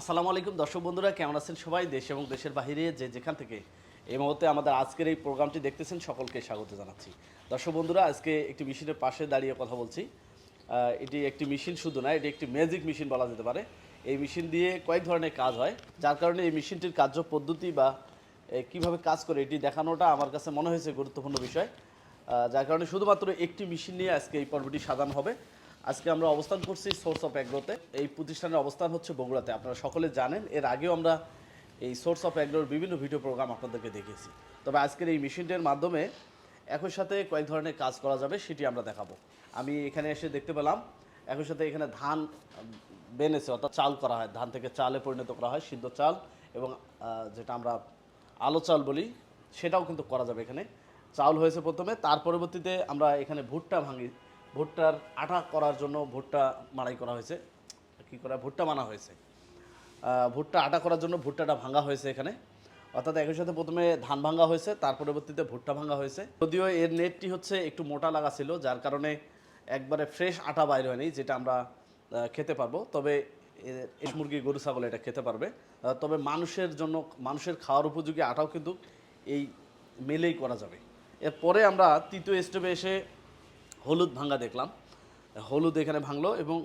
আসসালামু আলাইকুম, দর্শক বন্ধুরা, কেমন আছেন সবাই? দেশ এবং দেশের বাইরে যে যেখান থেকে এই মুহূর্তে আমাদের আজকের এই প্রোগ্রামটি দেখতেছেন, সকলকে স্বাগত জানাচ্ছি। দর্শক বন্ধুরা, আজকে একটি মেশিনের পাশে দাঁড়িয়ে কথা বলছি। এটি একটি মেশিন শুধু না, এটি একটি ম্যাজিক মেশিন বলা যেতে পারে। এই মেশিন দিয়ে কয়েক ধরনের কাজ হয়, যার কারণে এই মেশিনটির কার্য পদ্ধতি বা কীভাবে কাজ করে এটি দেখানোটা আমার কাছে মনে হয়েছে গুরুত্বপূর্ণ বিষয়। যার কারণে শুধুমাত্র একটি মেশিন নিয়ে আজকে এই পর্বটি সাজানো হবে। আজকে আমরা অবস্থান করছি সোর্স অফ অ্যাগ্রোতে এই প্রতিষ্ঠানের অবস্থান হচ্ছে বগুড়াতে। আপনারা সকলে জানেন, এর আগেও আমরা এই সোর্স অফ অ্যাগ্রোর বিভিন্ন ভিডিও প্রোগ্রাম আপনাদেরকে দেখিয়েছি। তবে আজকের এই মেশিনটির মাধ্যমে একই সাথে কয়েক ধরনের কাজ করা যাবে, সেটি আমরা দেখাবো। আমি এখানে এসে দেখতে পেলাম, একই সাথে এখানে ধান বেনেছে, অর্থাৎ চাল করা হয়। ধান থেকে চালে পরিণত করা হয়, সিদ্ধ চাল, এবং যেটা আমরা আলো চাল বলি, সেটাও কিন্তু করা যাবে এখানে। চাউল হয়েছে প্রথমে, তার পরবর্তীতে আমরা এখানে ভুট্টা ভাঙি। ভুট্টার আটা করার জন্য ভুট্টা মাড়াই করা হয়েছে। কি করা? ভুট্টা মানা হয়েছে। ভুট্টা আটা করার জন্য ভুট্টাটা ভাঙা হয়েছে এখানে। অর্থাৎ একই সাথে প্রথমে ধান ভাঙা হয়েছে, তার পরবর্তীতে ভুট্টা ভাঙা হয়েছে। যদিও এর নেটটি হচ্ছে একটু মোটা লাগা ছিল, যার কারণে একবারে ফ্রেশ আটা বাইর হয়নি, যেটা আমরা খেতে পারব। তবে মুরগি, গরু, ছাগল এটা খেতে পারবে। তবে মানুষের জন্য, মানুষের খাওয়ার উপযোগী আটাও কিন্তু এই মেলেই করা যাবে। এরপরে আমরা তৃতীয় স্টেপে এসে হলুদ ভাঙ্গা দেখলাম। হলুদ এখানে ভাঙলো এবং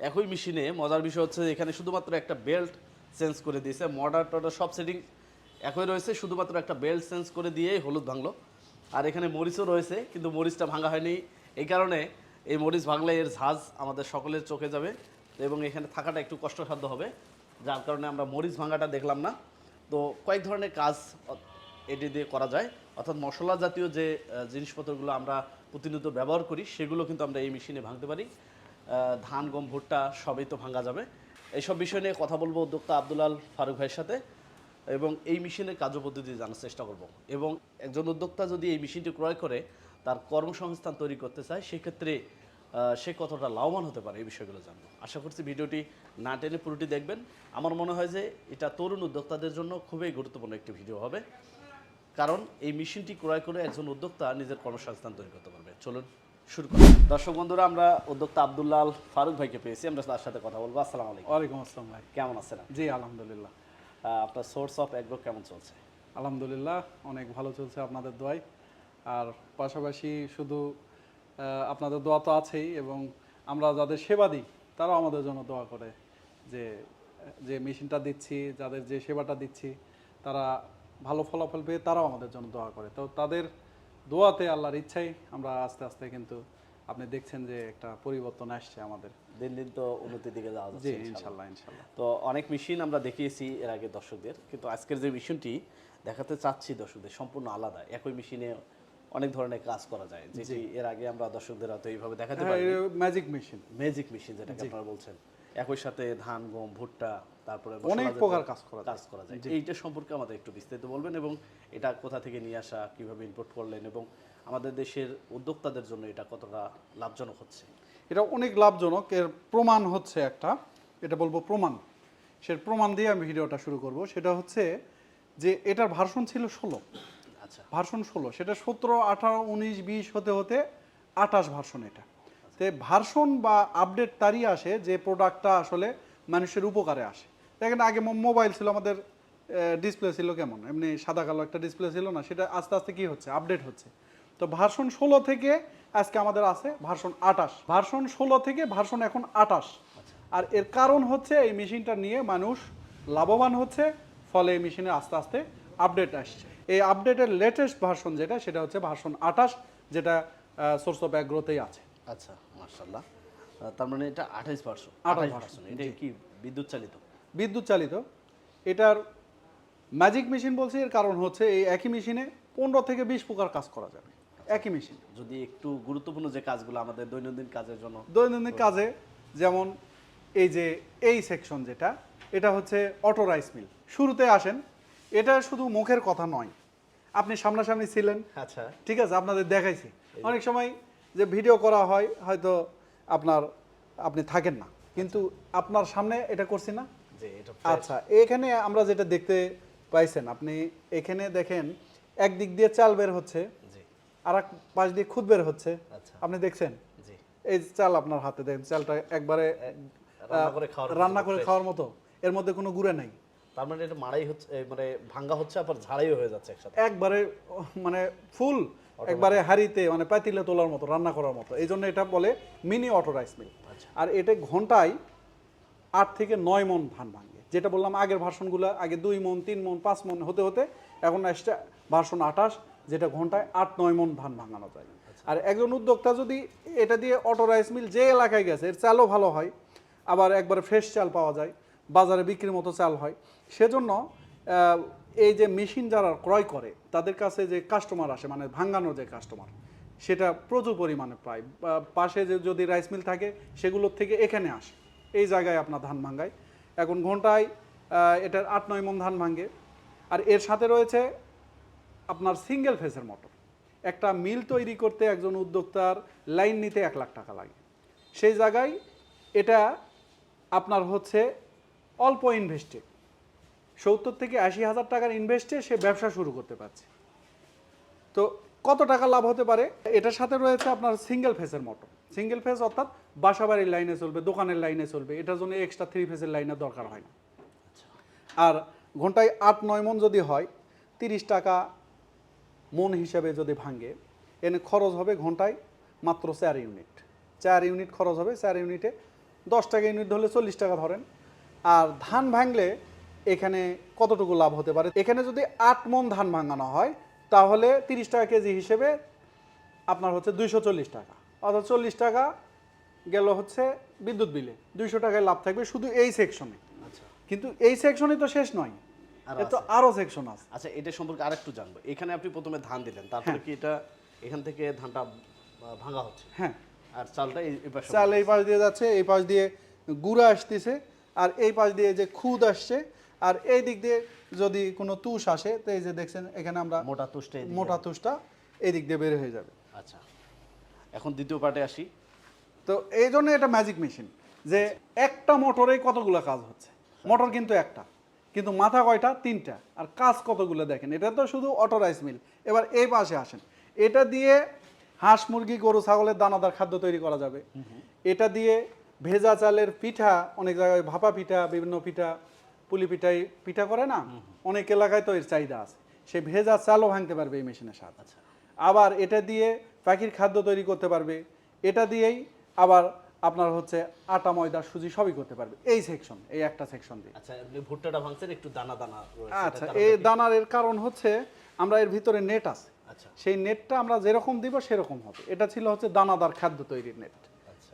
একই মেশিনে মজার বিষয় হচ্ছে এখানে শুধুমাত্র একটা বেল্ট চেঞ্জ করে দিয়েছে। মডার টডার সব সেটিং একই রয়েছে, শুধুমাত্র একটা বেল্ট চেঞ্জ করে দিয়েই হলুদ ভাঙলো। আর এখানে মরিচও রয়েছে, কিন্তু মরিচটা ভাঙা হয়নি। এই কারণে এই মরিচ ভাঙলে এর ঝাঁজ আমাদের সকলের চোখে যাবে এবং এখানে থাকাটা একটু কষ্টসাধ্য হবে। যার কারণে আমরা মরিচ ভাঙাটা দেখলাম না। তো কয়েক ধরনের কাজ এটি দিয়ে করা যায়। অর্থাৎ মশলা জাতীয় যে জিনিসপত্রগুলো আমরা প্রতিনিয়ত ব্যবহার করি, সেগুলো কিন্তু আমরা এই মেশিনে ভাঙতে পারি। ধান, গম, ভুট্টা সবই তো ভাঙা যাবে। এইসব বিষয় নিয়ে কথা বলব উদ্যোক্তা আব্দুলাল ফারুক ভাইয়ের সাথে এবং এই মেশিনের কার্যপদ্ধতি জানার চেষ্টা করব। এবং একজন উদ্যোক্তা যদি এই মেশিনটি ক্রয় করে, তার কর্মসংস্থান তৈরি করতে চায়, সেক্ষেত্রে সে কতটা লাভবান হতে পারে এই বিষয়গুলো জানব। আশা করছি ভিডিওটি না টেনে পুরোটি দেখবেন। আমার মনে হয় যে এটা তরুণ উদ্যোক্তাদের জন্য খুবই গুরুত্বপূর্ণ একটি ভিডিও হবে। কারণ এই মেশিনটি ক্রয় করে একজন উদ্যোক্তা নিজের কর্মসংস্থান তৈরি করতে পারবে। চলুন শুরু করি। দর্শক বন্ধুরা আমরা উদ্যোক্তা আব্দুল্লাহ ফারুক ভাইকে পেয়েছি। আমরা তার সাথে কথা বলব। আসসালামু আলাইকুম। ওয়ালাইকুম আসসালাম ভাই। কেমন আছেন জি আলহামদুলিল্লাহ। আপনার সোর্স অফ অ্যাগ্রো কেমন চলছে? আলহামদুলিল্লাহ অনেক ভালো চলছে আপনাদের দোয়ায়। আর পাশাপাশি শুধু আপনাদের দোয়া তো আছেই এবং আমরা যাদের সেবা দিই তারাও আমাদের জন্য দোয়া করে যে যে মেশিনটা দিচ্ছি যাদের যে সেবাটা দিচ্ছি তারা ভালো ফলাফল পেয়ে তারাও আমাদের জন্য দোয়া করে। তো তাদের দোয়াতে আল্লাহর ইচ্ছাই আমরা আস্তে আস্তে কিন্তু আপনি দেখছেন যে একটা পরিবর্তন আসছে আমাদের। দিন দিন তো উন্নতির দিকে যাওয়া যাচ্ছে ইনশাল্লাহ। ইনশাল্লাহ তো অনেক মেশিন আমরা দেখিয়েছি এর আগে দর্শকদের কিন্তু আজকের যে মেশিনটি দেখাতে চাচ্ছি দর্শকদের সম্পূর্ণ আলাদা। একই মেশিনে অনেক ধরনের কাজ করা যায় যেটি এর আগে আমরা দর্শকদের হয়তো এইভাবে দেখাতে পারি ম্যাজিক মেশিন ম্যাজিক মেশিন যেটাকে আপনারা বলছেন। একই সাথে ধান গম ভুট্টা তারপরে অনেক প্রকার কাজ করা কাজ করা যায়। এইটা সম্পর্কে আমাদের একটু বিস্তারিত বলবেন এবং এটা কোথা থেকে নিয়ে আসা কীভাবে ইম্পোর্ট করলেন এবং আমাদের দেশের উদ্যোক্তাদের জন্য এটা কতটা লাভজনক হচ্ছে? এটা অনেক লাভজনক। এর প্রমাণ হচ্ছে একটা এটা বলব প্রমাণ। সে প্রমাণ দিয়ে আমি ভিডিওটা শুরু করব। সেটা হচ্ছে যে এটার ভার্সন ছিল ষোলো। আচ্ছা। ভার্সন ষোলো। সেটা সতেরো আঠারো উনিশ বিশ হতে হতে আঠাশ ভার্সন এটা। তো ভার্সন বা আপডেট তারই আসে যে প্রোডাক্টটা আসলে মানুষের উপকারে আসে। দেখেন আগে মোবাইল ছিল আমাদের ডিসপ্লে ছিল কেমন? এমনি সাদা কালো একটা ডিসপ্লে ছিল না, সেটা আস্তে আস্তে কি হচ্ছে? আপডেট হচ্ছে। তো ভার্সন ষোলো থেকে আজকে আমাদের আছে ভার্সন আটাশ ভার্সন ষোলো থেকে ভার্সন এখন আটাশ আর এর কারণ হচ্ছে এই মেশিনটা নিয়ে মানুষ লাভবান হচ্ছে, ফলে এই মেশিনে আস্তে আস্তে আপডেট আসছে। এই আপডেটের লেটেস্ট ভার্সন যেটা, সেটা হচ্ছে ভার্সন আটাশ যেটা সোর্স অফ অ্যাগ্রোতেই আছে। আচ্ছা। মার্শাল্লাহ তার মানে এটা আঠাইশ পার্সেন্ট 28 আঠাইশ পার্সেন্ট এটা কি বিদ্যুৎ চালিত? বিদ্যুৎ চালিত। এটার ম্যাজিক মেশিন বলছি এর কারণ হচ্ছে এই একই মেশিনে পনেরো থেকে বিশ প্রকার কাজ করা যাবে। একই মেশিন যদি একটু গুরুত্বপূর্ণ যে কাজগুলো আমাদের দৈনন্দিন কাজের জন্য দৈনন্দিন কাজে যেমন এই যে এই সেকশন যেটা এটা হচ্ছে অটো রাইস মিল শুরুতে আসেন এটা শুধু মুখের কথা নয়। আপনি সামনাসামনি ছিলেন আচ্ছা। ঠিক আছে আপনাদের দেখাইছি। অনেক সময় যে ভিডিও করা হয় হয়তো আপনার আপনি থাকেন না। কিন্তু আপনার সামনে এটা করছি না? আচ্ছা এখানে আমরা যেটা দেখতে পাইছেন আপনি এখানে দেখেন একদিক দিয়ে চাল বের হচ্ছে আর এক পাশ দিয়ে খুদ বের হচ্ছে। আচ্ছা। আপনি দেখছেন? জি। এই চাল আপনার হাতে দেখেন চালটা একবারে রান্না করে খাওয়ার রান্না করে খাওয়ার মতো। এর মধ্যে কোনো গুঁড়া নাই। তার মানে এটা মারাই হচ্ছে মানে ভাঙ্গা হচ্ছে আবার ঝাড়াইও হয়ে যাচ্ছে একসাথে। একবারে মানে ফুল একবারে হাড়িতে মানে পাতিলে তোলার মতো রান্না করার মতো। এই জন্য এটা বলে মিনি অটো রাইস মিল। আচ্ছা। আর এটা ঘন্টায় আট থেকে নয় মন ধান ভাঙে। যেটা বললাম আগের ভার্সনগুলো আগে দুই মন তিন মন পাঁচ মন হতে হতে এখন আসছে ভার্সন আঠাশ যেটা ঘন্টায় আট নয় মন ধান ভাঙানো যায়। আর একজন উদ্যোক্তা যদি এটা দিয়ে অটো রাইস মিল যে এলাকায় গেছে এর চালও ভালো হয় আবার একবারে ফ্রেশ চাল পাওয়া যায় বাজারে বিক্রির মতো চাল হয় সেজন্য এই যে মেশিন যারা ক্রয় করে, তাদের কাছে যে কাস্টমার আসে মানে ভাঙানোর যে কাস্টমার সেটা প্রচুর পরিমাণে পায় পাশে যে যদি রাইস মিল থাকে, সেগুলোর থেকে এখানে আসে। এই জায়গায় আপনার ধান ভাঙ্গায়। এখন ঘন্টায় এটার আট, নয় মন ধান ভাঙ্গে। আর এর সাথে রয়েছে আপনার সিঙ্গেল ফেসের মোটর একটা মিল তৈরি করতে একজন উদ্যোক্তার লাইন নিতে এক লাখ টাকা লাগে। সেই জায়গায় এটা আপনার হচ্ছে অল্প ইনভেস্টে সত্তর থেকে আশি হাজার টাকার ইনভেস্টে সে ব্যবসা শুরু করতে পারছে। তো কত টাকা লাভ হতে পারে? এটার সাথে রয়েছে আপনার সিঙ্গেল ফেসের মোটর সিঙ্গেল ফেস অর্থাৎ বাসাবাড়ির লাইনে চলবে, দোকানের লাইনে চলবে। এটার জন্য এক্সট্রা থ্রি ফেসের লাইনের দরকার হয় না। আর ঘন্টায় আট, নয় মন যদি হয়, তিরিশ টাকা মন হিসাবে যদি ভাঙে, এনে খরচ হবে ঘন্টায় মাত্র চার ইউনিট চার ইউনিট খরচ হবে, চার ইউনিটে দশ টাকা ইউনিট ধরলে চল্লিশ টাকা ধরেন। আর ধান ভাঙলে এখানে কতটুকু লাভ হতে পারে? এখানে যদি আট মন ধান ভাঙানো হয় তাহলে তিরিশ টাকা কেজি হিসেবে আপনার হচ্ছে দুইশো চল্লিশ টাকা। অর্থাৎ চল্লিশ টাকা গেল হচ্ছে বিদ্যুৎ বিলে। দুইশো টাকায় লাভ থাকবে শুধু এই সেকশনে আচ্ছা। কিন্তু এই সেকশনে তো শেষ নয়। আরও এ তো আরও সেকশন আছে। আচ্ছা এটা সম্পর্কে আরেকটু জানব। এখানে আপনি প্রথমে ধান দিলেন তারপরে কি এটা এখান থেকে ধানটা ভাঙা হচ্ছে? হ্যাঁ। আর চালটা এই এই পাশে চাল এই পাশ দিয়ে যাচ্ছে এই পাশ দিয়ে গুঁড়া আসতেছে আর এই পাশ দিয়ে যে খুদ আসছে আর এই দিক দিয়ে যদি কোনো তুষ আসে তো এই যে দেখছেন এখানে আমরা মোটা তুষ্টে। মোটা তুষটা এই দিক দিয়ে বের হয়ে যাবে। আচ্ছা। এখন দ্বিতীয় পার্টে আসি। তো এই জন্য এটা ম্যাজিক মেশিন যে একটা মোটরে কতগুলো কাজ হচ্ছে। মোটর কিন্তু একটা কিন্তু মাথা কয়টা? তিনটা। আর কাজ কতগুলো দেখেন এটা তো শুধু অটো রাইস মিল এবার এই পাশে আসেন এটা দিয়ে হাঁস মুরগি গরু ছাগলের দানাদার খাদ্য তৈরি করা যাবে। এটা দিয়ে ভেজা চালের পিঠা অনেক জায়গায় ভাপা পিঠা বিভিন্ন পিঠা পুলি পিঠাই পিঠা করে না অনেক এলাকায় তো এর চাহিদা আছে। সে ভেজা চালও ভাঙতে পারবে এই মেশিনের সাথে আচ্ছা। আবার এটা দিয়ে পাখির খাদ্য তৈরি করতে পারবে এটা দিয়েই আবার আপনার হচ্ছে আটা ময়দা সুজি সবই করতে পারবে। এই সেকশন এই একটা সেকশন দিয়ে। আচ্ছা ভুট্টাটা ভাঙছেন একটু দানা দানা আচ্ছা এই দানার এর কারণ হচ্ছে আমরা এর ভিতরে নেট আছে। আচ্ছা। সেই নেটটা আমরা যেরকম দিব সেরকম হবে। এটা ছিল হচ্ছে দানাদার খাদ্য তৈরির নেট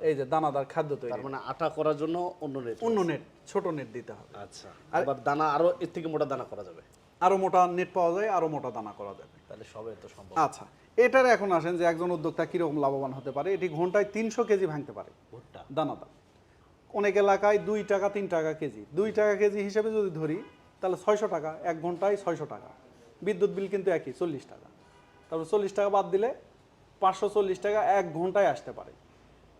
এই যে দানাদার খাদ্য তৈরি। তার মানে আটা করার জন্য অন্য নেট অন্য নেট ছোট নেট দিতে হবে। আচ্ছা আবার দানা আরও এর থেকে মোটা দানা করা যাবে। আরও মোটা নেট পাওয়া যায় আরও মোটা দানা করা যাবে। তাহলে সবে তো সম্ভব। আচ্ছা এটার এখন আসেন যে একজন উদ্যোক্তা কীরকম লাভবান হতে পারে এটি ঘন্টায় তিনশো কেজি ভাঙতে পারে ভুট্টা দানাদার। অনেক এলাকায় দুই টাকা তিন টাকা কেজি। দুই টাকা কেজি হিসেবে যদি ধরি তাহলে ছয়শো টাকা এক ঘন্টায় ছয়শো টাকা। বিদ্যুৎ বিল কিন্তু একই চল্লিশ টাকা। তারপর চল্লিশ টাকা বাদ দিলে পাঁচশো চল্লিশ টাকা এক ঘন্টায় আসতে পারে।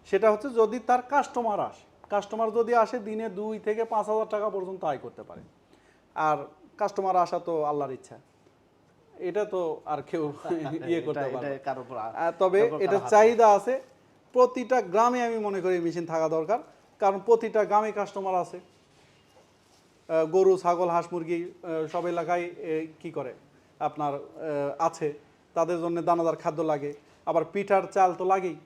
সেটা হচ্ছে যদি তার কাস্টমার আসে কাস্টমার যদি আসে দিনে দুই থেকে পাঁচ হাজার টাকা পর্যন্ত আয় করতে পারে। আর কাস্টমার আসা তো আল্লাহর ইচ্ছা। এটা তো আর কেউ ইয়ে করতে পারে তবে এটা চাহিদা আছে প্রতিটা গ্রামে আমি মনে করি মেশিন থাকা দরকার। কারণ প্রতিটা গ্রামে কাস্টমার আছে। গরু ছাগল হাঁস মুরগি সব এলাকায় কি করে? আপনার আছে। তাদের জন্য দানাদার খাদ্য লাগে। আবার পিঠার চাল তো লাগেই।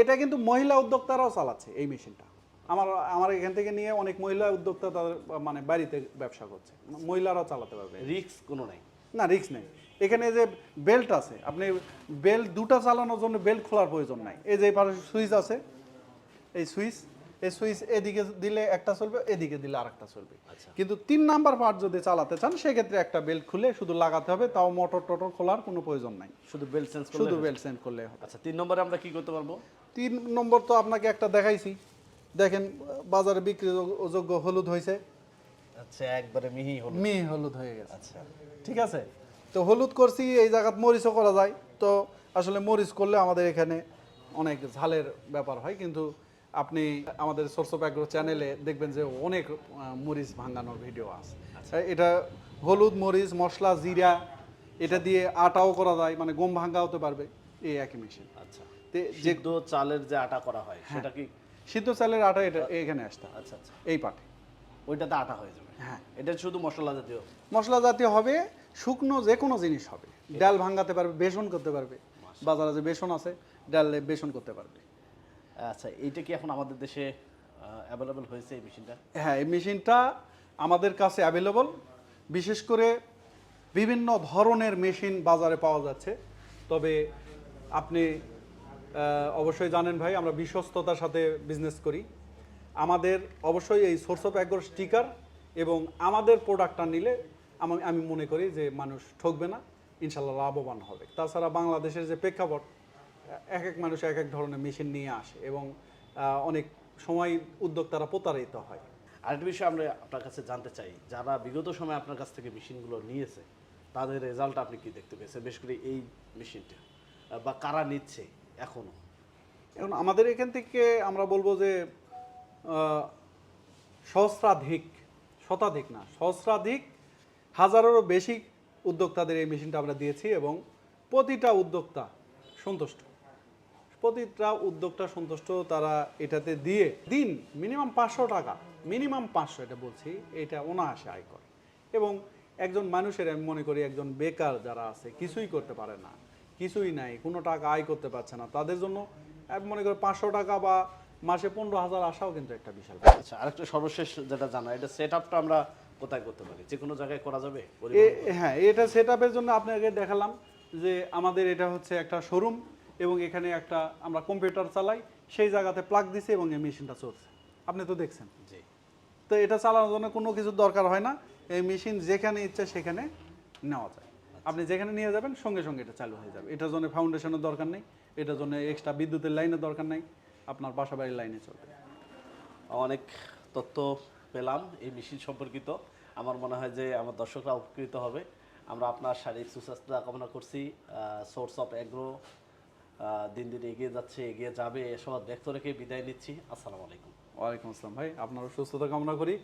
এটা কিন্তু মহিলা উদ্যোক্তারাও চালাচ্ছে এই মেশিনটা। আমার আমার এখান থেকে নিয়ে অনেক মহিলা উদ্যোক্তা তাদের মানে বাড়িতে ব্যবসা করছে। মহিলারাও চালাতে পারবে। রিক্স কোনো নাই। না রিক্স নেই। এখানে যে বেল্ট আছে আপনি বেল্ট দুটা চালানোর জন্য বেল্ট খোলার প্রয়োজন নাই। এই যে পাশে সুইচ আছে এই সুইচ এই সুইচ এদিকে দিলে একটা চলবে এদিকে দিলে আরেকটা চলবে। আচ্ছা। কিন্তু তিন নাম্বার পার্ট যদি চালাতে চান সেক্ষেত্রে একটা বেল্ট খুলে শুধু লাগাতে হবে তাও মোটর টোটর খোলার কোনো প্রয়োজন নাই। শুধু বেল্ট চেঞ্জ করলে শুধু? বেল্ট সেন্ড করলে হবে। আচ্ছা তিন নম্বরে আমরা কি করতে পারব? তিন নম্বর তো আপনাকে একটা দেখাইছি। দেখেন বাজারে বিক্রি যোগ্য হলুদ হয়েছে আচ্ছা একবারে মিহি হলো মেয়ে হলুদ হয়ে গেছে। আচ্ছা ঠিক আছে। তো হলুদ করছি এই জায়গাত মরিচও করা যায়। তো আসলে মরিচ করলে আমাদের এখানে অনেক ঝালের ব্যাপার হয় কিন্তু আপনি আমাদের সোর্স অফ অ্যাগ্রো চ্যানেলে দেখবেন যে অনেক মরিচ ভাঙানোর ভিডিও আছে। এটা হলুদ মরিচ মশলা জিরা এটা দিয়ে আটাও করা যায় মানে গম ভাঙ্গা হতে পারবে এই একই মেশিন আচ্ছা। যে চালের যে আটা করা হয় সেটা কি? সিদ্ধ চালের আটা এটা এখানে আসতে আচ্ছা আচ্ছা। এই পাটে। ওইটাতে আটা হয়ে যাবে। হ্যাঁ। এটা শুধু মশলা জাতীয়? মশলা জাতীয় হবে শুকনো যে কোনো জিনিস হবে। ডাল ভাঙাতে পারবে বেসন করতে পারবে। বাজারে যে বেসন আছে ডাল বেসন করতে পারবে। আচ্ছা এইটা কি এখন আমাদের দেশে অ্যাভেলেবল হয়েছে এই মেশিনটা হ্যাঁ এই মেশিনটা আমাদের কাছে অ্যাভেলেবল বিশেষ করে বিভিন্ন ধরনের মেশিন বাজারে পাওয়া যাচ্ছে। তবে আপনি অবশ্যই জানেন ভাই, আমরা বিশ্বস্ততার সাথে বিজনেস করি। আমাদের অবশ্যই এই সোর্স অফ অ্যাগ্রো স্টিকার এবং আমাদের প্রোডাক্টটা নিলে আমি মনে করি যে মানুষ ঠকবে না, ইনশাল্লাহ লাভবান হবে। তাছাড়া বাংলাদেশের যে প্রেক্ষাপট এক এক মানুষ এক এক ধরনের মেশিন নিয়ে আসে এবং অনেক সময় উদ্যোক্তারা প্রতারিত হয়। আরেকটা বিষয় আমরা আপনার কাছে জানতে চাই যারা বিগত সময় আপনার কাছ থেকে মেশিনগুলো নিয়েছে তাদের রেজাল্ট আপনি কি দেখতে পেয়েছেন বেশ করে এই মেশিনটা? বা কারা নিচ্ছে এখনও এখন আমাদের এখান থেকে আমরা বলব যে সহস্রাধিক শতাধিক না সহস্রাধিক হাজারেরও বেশি উদ্যোক্তাদের এই মেশিনটা আমরা দিয়েছি এবং প্রতিটা উদ্যোক্তা সন্তুষ্ট। প্রতিটা উদ্যোক্তা সন্তুষ্ট তারা এটাতে দিয়ে দিন মিনিমাম পাঁচশো টাকা মিনিমাম পাঁচশো এটা বলছি এটা অনায়াসে আয় করে। এবং একজন মানুষের আমি মনে করি একজন বেকার যারা আছে কিছুই করতে পারে না কিছুই নাই কোনো টাকা আয় করতে পারছে না তাদের জন্য আমি মনে করি পাঁচশো টাকা বা মাসে পনেরো হাজার আসাও কিন্তু একটা বিশাল। আচ্ছা আরেকটা সর্বশেষ যেটা জানা এটা সেট আপটা আমরা কোথায় করতে পারি? যে কোনো জায়গায় করা যাবে? হ্যাঁ এটা সেট আপের জন্য আপনাকে দেখালাম যে আমাদের এটা হচ্ছে একটা শোরুম এবং এখানে একটা আমরা কম্পিউটার চালাই সেই জায়গাতে প্লাগ দিছে এবং এই মেশিনটা চলছে। আপনি তো দেখছেন। জি। তো এটা চালানোর জন্য কোনো কিছু দরকার হয় না। এই মেশিন যেখানে ইচ্ছা সেখানে নেওয়া যায়। আপনি যেখানে নিয়ে যাবেন সঙ্গে সঙ্গে এটা চালু হয়ে যাবে। এটার জন্য ফাউন্ডেশনের দরকার নেই। এটার জন্য এক্সট্রা বিদ্যুতের লাইনের দরকার নেই। আপনার বাসা বাড়ির লাইনে চলবে। অনেক তথ্য পেলাম এই মেশিন সম্পর্কিত। আমার মনে হয় যে আমার দর্শকরা উপকৃত হবে। আমরা আপনার শারীরিক সুস্বাস্থ্য কামনা করছি। সোর্স অফ অ্যাগ্রো দিন দিন এগিয়ে যাচ্ছে, এগিয়ে যাবে, এসব ব্যক্ত রেখে বিদায় নিচ্ছি। আসসালামু আলাইকুম। ওয়ালাইকুম আসসালাম। ভাই, আপনারও সুস্থতা কামনা করি।